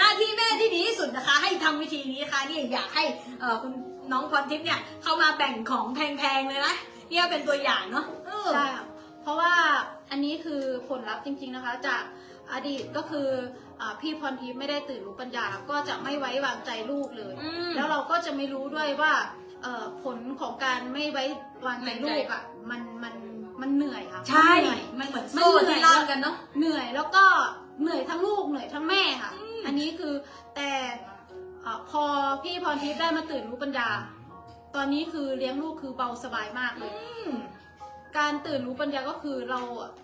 หน้าที่แม่ที่ดีที่สุดนะคะ ให้ทำวิธีนี้นะคะนี่อยากให้เอ่อคุณน้องพรทิพย์เนี่ยเข้ามาแบ่งของแพงๆเลยนะเนี่ยเป็นตัวอย่างเนาะเออใช่ค่ะเพราะว่าอันนี้คือผลลัพธ์จริง ๆนะคะ จากอดีตก็คืออาพี่พรทิพย์ไม่ได้ตื่นรู้ปัญญา ก็จะไม่ไว้วางใจลูกเลยอืมแล้วเราก็จะไม่รู้ด้วยว่าเอ่อผลของการไม่ไว้วางใจลูกอะมันมันมันเหนื่อยค่ะใช่เหนื่อยมันเหมือนมันโซ่เหนื่อยที่ล่ามกันเนาะเหนื่อยแล้วก็เหนื่อยทั้งลูกเหนื่อยทั้งแม่ค่ะ อืมอันนี้คือแต่เอ่อพอพี่พรทิพย์ได้มาตื่นรู้ปัญญา ตอนนี้คือเลี้ยงลูกคือเบาสบายมากเลยอืมการตื่นรู้ปัญญาก็คือเรา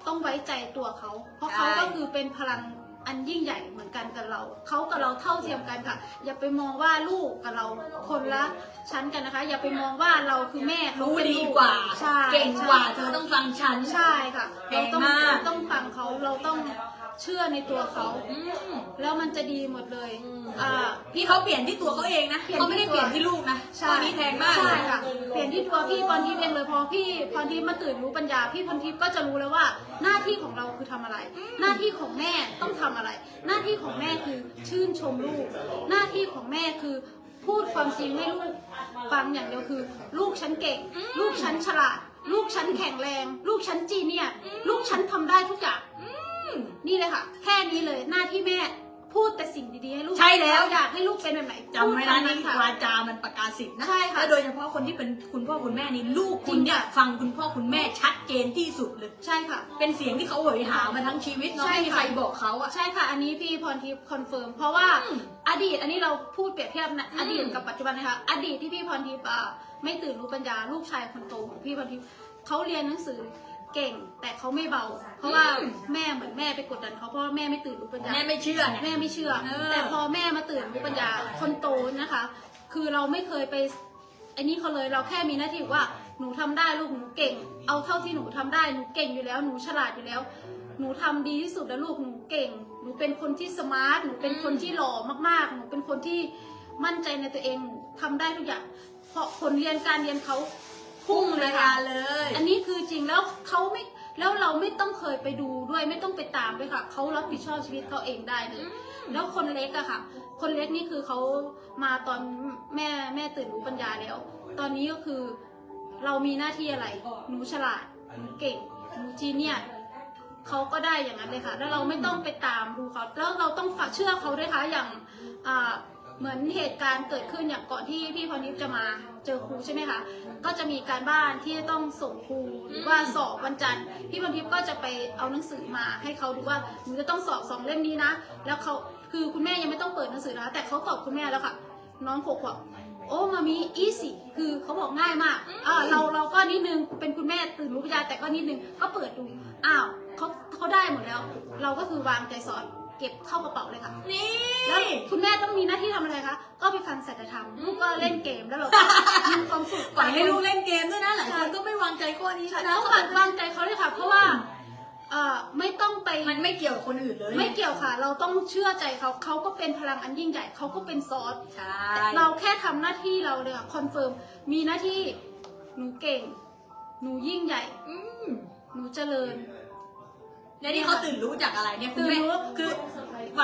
ต้องไว้ใจตัวเขา เพราะใช่เขาก็คือเป็นพลังอันยิ่งใหญ่เหมือนกันกับเรา เขากับเราเท่าเทียมกันค่ะ อย่าไปมองว่าลูกกับเราคนละชั้นกันนะคะ อย่าไปมองว่าเราคือแม่เขารู้เป็นดีลูกว่า ใช่เก่งกว่าใช่เธอต้องฟังฉัน ใช่ค่ะเก่เรางต้องมากเรา ต้องฟังเขาเราต้องเชื่อในตัวเขาอืมแล้วมันจะดีหมดเลยอืมอ่าพี่เขาเปลี่ยนที่ตัวเขาเองนะเปลี่ยนเขาไม่ได้ที่เปตัวลี่ยนที่ลูกนะใช่ตอนนี้แพงมากใช่เลยค่ะเปลี่ยนที่ตัวพี่พรทิพย์เองเลยพอพี่พรทิพย์มาตื่นรู้ปัญญาพี่พรทิพย์ก็จะรู้แล้วว่า หน้าที่ของเราคือทำอะไร หน้าที่ของแม่ต้องทำอะไร หน้าที่ของแม่คือชื่นชมลูก หน้าที่ของแม่คือพูดความจริงให้ลูกฟังอย่างเดียวคือ ลูกฉันเก่ง ลูกฉันฉลาดลูกฉั นแข็งแรง ลูกฉันจีเนียสลูกฉันทำได้ทุกอย่างอืมนี่เลยค่ะ แค่นี้เลยหน้าที่แม่พูดแต่สิ่งดีๆให้ลูกใช่แล้วเราอยากให้ลูกเป็นแบบไหนจำไว้นะพูดนี่ตามค่ะวาจามันประกาศสิทธิ์นะใช่ค่ะและโดยเฉพาะคนที่เป็นคุณพ่อคุณแม่นี่ลูกคุณเนี่ยฟังคุณพ่อคุณแม่ชัดเจนที่สุดเลยใช่ค่ะ เป็นเสียงที่เขาโหยหามาทั้งชีวิตเนาะใช่ไม่มีค่ะใครบอกเขาอะใช่ค่ะ อันนี้พี่พรทิพย์คอนเฟิร์มเพราะว่าอืมอดีตอันนี้เราพูดเปรียบเทียบนะอืมอดีตกับปัจจุบันนะคะอดีตที่พี่พรทิพย์อะไม่ตื่นรู้ปัญญาลูกชายคนโตของพี่พรทิพย์เขาเรียนหนังสือเก่ง แต่เขาไม่เบา เพราะว่าแม่เหมือนแม่ไปกดดันเขาเพราะว่าแม่ไม่ตื่นรู้ปัญญาแม่ไม่เชื่อไง แม่ไม่เชื่อ เออ แต่พอแม่มาตื่นรู้ปัญญาคนโตนะคะ คือเราไม่เคยไปอันนี้เขาเลยเราแค่มีหน้าที่ว่าหนูทำได้ลูกหนูเก่ง เอาเท่าที่หนูทำได้หนูเก่งอยู่แล้วหนูฉลาดอยู่แล้ว หนูทำดีที่สุดแล้วลูกหนูเก่ง หนูเป็นคนที่สมาร์ทหนูเป็นคนที่หล่อมากๆ หนูเป็นคนที่มั่นใจในตัวเองหนู ทำได้ทุกอย่าง เพราะผลเรียนการเรียนเขาพุ่งเลยค่ะเลย อันนี้คือจริงแล้วเขาไม่แล้วเราไม่ต้องเคยไปดูด้วยไม่ต้องไปตามด้วยค่ะเขารับผิดชอบชีวิตเขาเองได้เลย แล้วคนเล็กอะค่ะ คนเล็กนี่คือเขามาตอนแม่แม่ตื่นรู้ปัญญาแล้ว ตอนนี้ก็คือเรามีหน้าที่อะไร หนูฉลาด หนูเก่ง หนูจีเนียสเขาก็ได้อย่างนั้นเลยค่ะ แล้วเราไม่ต้องไปตามดูเขา แล้วเราต้องฝากเชื่อเขาด้วยค่ะ อย่างอ่า เหมือนเหตุการณ์เกิดขึ้นอย่างก่อนที่พี่พรนิพจะมาเจอครูใช่ไหมคะ ก็จะมีการบ้านที่ต้องส่งครูหรือว่าสอบวันจันทร์พี่พรทิพย์ก็จะไปเอาหนังสือมาให้เขาดูว่าหนูจะต้องสอบสองเล่มนี้นะ แล้วเขาคือคุณแม่ยังไม่ต้องเปิดหนังสือนะคะแต่เขาตอบคุณแม่แล้วค่ะ น้องหกขวบโอ้มามีอีสิคือเขาบอกง่ายมากอ่าเราเราก็นิดนึงเป็นคุณแม่ตื่นรู้ปัญญาแต่ก็นิดนึงก็เปิดดูอ้าวเขาเขาได้หมดแล้ว เราก็คือวางใจสอน เก็บเข้ากระเป๋าเลยค่ะ นี่แล้วคุณแม่ต้องมีหน้าที่ทำอะไรคะ ก็ไปฟังสัจธรรมลูกก็เล่นเกมแล้วเราก็มีความสุขปล่อยให้ลูกเล่นเกมด้วยนะหลายคนก็ไม่วางใจข้อนี้นะต้องวางวางใจเขาเลยค่ะ เพราะว่าเอ่อไม่ต้องไป มันไม่เกี่ยวกับคนอื่นเลยไม่เกี่ยวค่ะ เราต้องเชื่อใจเขาเขาก็เป็นพลังอันยิ่งใหญ่เขาก็เป็นซอส ใช่ เราแค่ทำหน้าที่เราเลยค่ะคอนเฟิร์ม มีหน้าที่ หนูเก่ง หนูยิ่งใหญ่ อืม หนูเจริญเนี่ยที่เขาตื่นรู้จากอะไรเนี่ยคือตื่นแม่รู้ คือฟั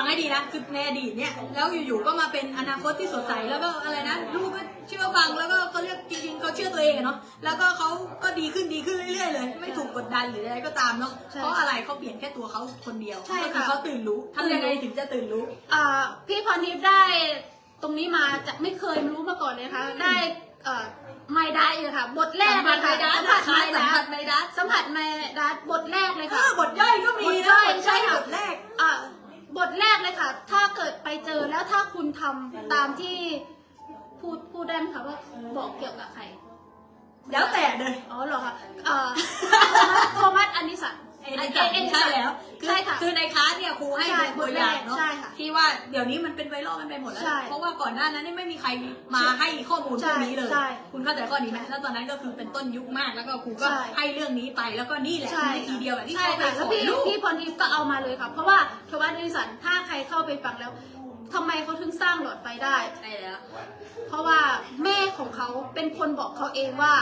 งให้ดีนะคือในอดีตเนี่ยแล้วอยู่ๆก็มาเป็นอนาคตที่สดใสแล้วก็อะไรนะลูกก็เชื่อฟังแล้วก็เขาเรียกจริงๆเขาเชื่อตัวเองอะเนาะแล้วก็เขาก็ดีขึ้นดีขึ้นเรื่อยๆเลย ไม่ถูกกดดันหรืออะไรก็ตามเนาะใช่เพราะอะไรเขาเปลี่ยนแค่ตัวเขาคนเดียวใช่ก็ค่ะคือเขาตื่นรู้ทำยังไงถึงจะตื่นรู้ อ่าพี่พรทิพย์ได้ตรงนี้มาจะไม่เคยรู้มาก่อนเลยนะคะได้เอ่อไม่ได้เลยค่ะบทแรกสัมเลผัสยไมค่ะดัสสัมผัสนะคะไม่สัมได้ผัสไมดัสสัมผัสไม่ได้บทแรกเลยเอค่ะ อบทย่อยก็มีบทย่นะอยบทใช่ย่อยค่ะ บทแรกอะ บทแรกเลยค่ะ ถ้าเกิดไปเจอแล้วถ้าคุณทำตามที่พูดพูดได้ไหมคะว่าบอกเกี่ยวกับใคร แล้วแต่เลย อ๋อเหรอคะเอ่อโทมัสอันนิสันเอ็นสันใช่แล้ว คือใช่ค่ะคือในคลาสเนี่ยครูให้ใช่เป็นตัวอย่างเนาะใช่ค่ะที่ว่าเดี๋ยวนี้มันเป็นไวรัลกันไปหมดแล้ว ใช่เพราะว่าก่อนหน้านั้นนี่ไม่มีใครมาให้ข้อมูลพวกนี้เลย ใช่คุณเข้าใจข้อนี้ไหมแล้วตอนนั้นก็คือเป็นต้นยุคมากแล้วก็ครูก็ใช่ให้เรื่องนี้ไปแล้วก็นี่แหละใช่คือวิธีเดียวแบบที่ใช่เขาไปค่ะสแล้วอนพี่ลูก พี่พรทิพย์ก็เอามาเลยค่ะ เพราะว่าโทมัสอันนิสันถ้าใครเข้าไปฟังแล้วทำไมเขาถึงสร้างหลอดไฟได้ ใช่แล้ว เพราะว่าแม่ของเขาเป็นคนบอกเขาเองว่า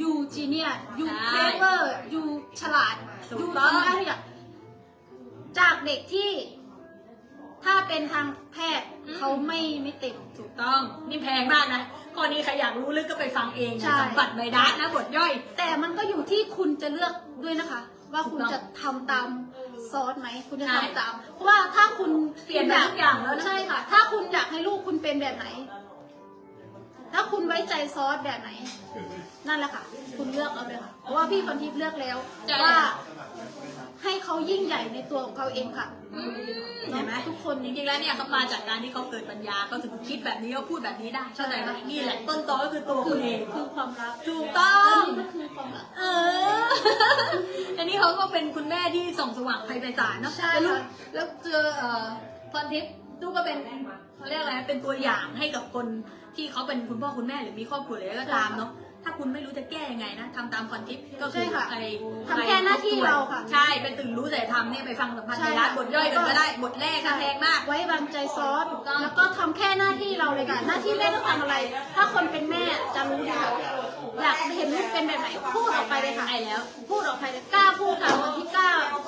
ยูจีเนียยูเคลเวอร์ยูฉลาดถูยูกต้อง ทำได้ทุกอย่าง จากเด็กที่ ถ้าเป็นทางแพทย์อืม เขาไม่ไม่เต็มถูกต้อง นี่แพงมากนะข้อนี้ใครอยากรู้ลึกก็ไปฟังเองใช่ นะสัมผัสไมดัสนะบทย่อย แต่มันก็อยู่ที่คุณจะเลือกด้วยนะคะ ว่าคุณถูกต้องจะทำตามซอสไหมคุณจะใช่ทำตาม เพราะว่าถ้าคุณเปลี่ยนแบบทุกอย่างแล้วนะ ใช่ค่ะ ถ้าคุณอยากให้ลูกคุณเป็นแบบไหน ถ้าคุณไว้ใจซอสแบบไหน นั่นแหละค่ะ คุณเลือกเอาเลยค่ะ เพราะว่าพี่คนทิพย์เลือกแล้วใช่ว่า ให้เขายิ่งใหญ่ในตัวของเขาเองค่ะอืมเห็นไหมทุกคนจริงๆแล้วเนี่ยเขามาจากการที่เขาเกิดปัญญาเขาถึงคิดแบบนี้เขาพูดแบบนี้ได้เข้าใจไหมนี่แหละต้นตอก็คือตัวคืคุอณเอง คือความรักถูกต้อแล้วงนี่ก็คือความรัก เออ อันนี้เขาก็เป็นคุณแม่ที่ส่องสว่างไฟไพศาลเนาะใช่แล้วลูกค่ะ แล้วเจอเอ่อพรทิพย์ ลูกก็เป็นเขาเรียกอะไรเป็นตัวอย่างให้กับคนที่เขาเป็นคุณพ่อคุณแม่หรือมีครอบครัวอะไรก็ตามเนาะถ้าคุณไม่รู้จะแก้ยังไงนะทำตามพรทิพย์ก็คืใช่อค่ะไปทำแค่หน้าที่เราค่ะ ใช่เป็นตื่นรู้แต่ทำเนี่ยไปฟังสัมพันธ์ใช่ในร้านค่ะบทย่อยกันก็ได้บทแรกนะแพงมาก ไว้วางใจซอสถูกต้องแล้วก็ทำแค่หน้าที่เราเลยค่ะ หน้าที่แม่ต้องทำอะไร ถ้าคนเป็นแม่จะรู้ดีค่ะอยากเห็นลูกเป็นแบบไหนพูดออกไปเลยค่ะใช่แล้ว พูดออกไปเลยกล้าพูดค่ะคนที่กล้าบอก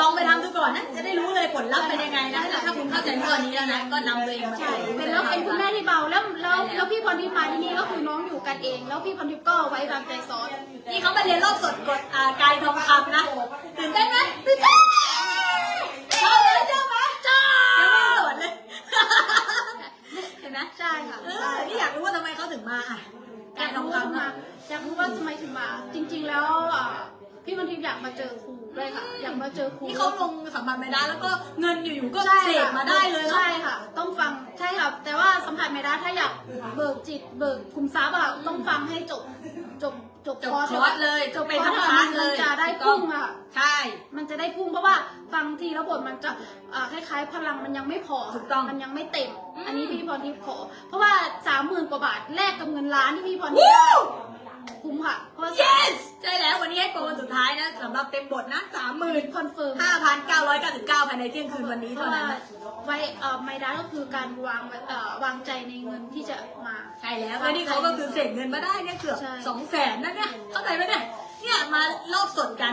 ลองไปทำดูก่อนนะ จะได้รู้เลยผลลัพธ์เป็นยังไงนะ ถ้าคุณเข้าใจข้อนี้แล้วนะ ก็นำตัวเองมาใช่เป็นแล้วเป็นคุณแม่ที่เบาแล้วแล้วแล้วพี่พรทิพย์มาที่นี่ก็คือน้องอยู่กันเอง แล้วพี่พรทิพย์ก็ไว้วางใจซอสนี่เขามาเรียนรอบสดกดอ่ากายทองคำนะตื่นเต้นไหมตื่นเต้นชอบไหมชอบไหมชอบยังไม่ได้โหลดเลยเห็นไหมใช่ค่ะเออนี่อยากรู้ว่าทำไมเขาถึงมาอะายอกยากทองรู้ว่าคำมานะอยากรู้ว่าทำไมถึงมา จริง ๆ แล้วอะพี่พรทิพย์อยากมาเจอครู ด้วยค่ะ อยากมาเจอครูนี่เขาลงสัมผัสไม่ได้แล้วก็เงินอยู่ๆก็ใช่เสกมาได้เลยเนอะใช่ค่ะ ต้องฟังใช่ค่ะแต่ว่าสัมผัสไม่ได้ถ้าอยากเบิกจิตเบิกคุมทรัพย์อะต้องฟังให้จบจบจบจบคอร์สคอร์สเลยจบเป็นคอร์สทั้งคลาสมันเลยจะได้พุ่งอะค่ะใช่ มันจะได้พุ่งเพราะว่าฟังทีแล้วบทมันจะอ่าคล้ายๆ พลังมันยังไม่พอถูกต้องมันยังไม่เต็ม อืม อันนี้พี่พรทิพย์ขอ เพราะว่าสามหมื่นกว่าบาทแลกกับเงินล้านที่พี่พรทิพย์ได้คุ้มค่ะเพราะว่า yes ใช่แล้ววันนี้ให้โปรวันสุดท้ายนะสำหรับเต็มบทนะสามหมื่นคอนเฟิร์มห้าพันเก้าร้อยเก้าสิบเก้าภายในเที่ยงคืนวันนี้เพเท่าราะนั้ว่านไว้เอ่อไม่ได้ก็คือการวางไว้เอ่อวางใจในเงินที่จะมา ใช่แล้วแล้วนี่เขาก็คือเสกเงินมาได้เนี่ยเกือบใช่ สองแสนนะเนี่ยเข้าใจไหมเนี่ยเนี่ยมารอบสดกัน